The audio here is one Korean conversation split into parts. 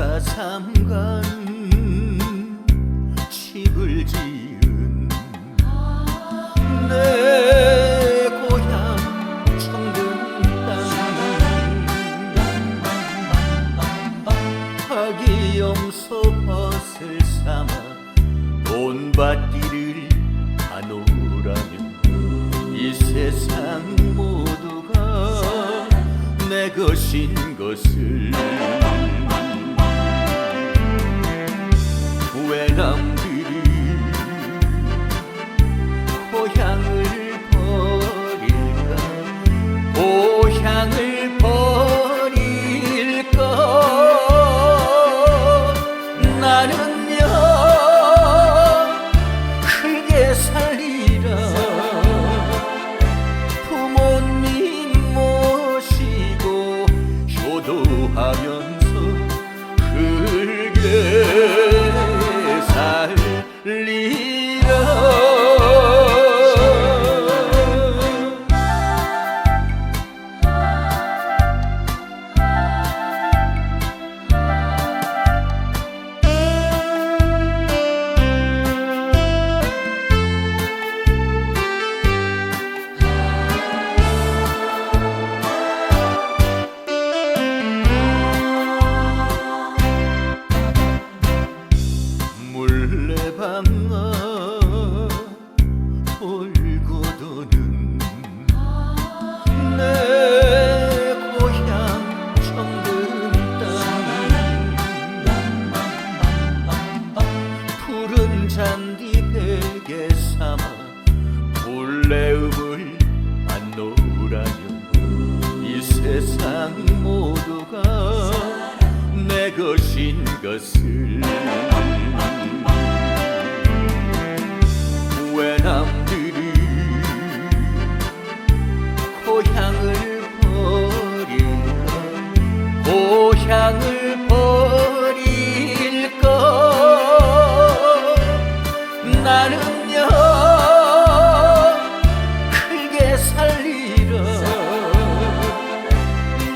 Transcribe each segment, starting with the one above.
내가 삼간 집을 지은 내 고향 청근 땅 하기염소 벗을 삼아 돈밭길을 가노라면 이 세상 모두가 내 것인 것을 Yeah. 세상 모두가 내 것인 것을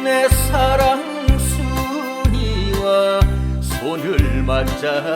내 사랑 순이와 손을 맞잡아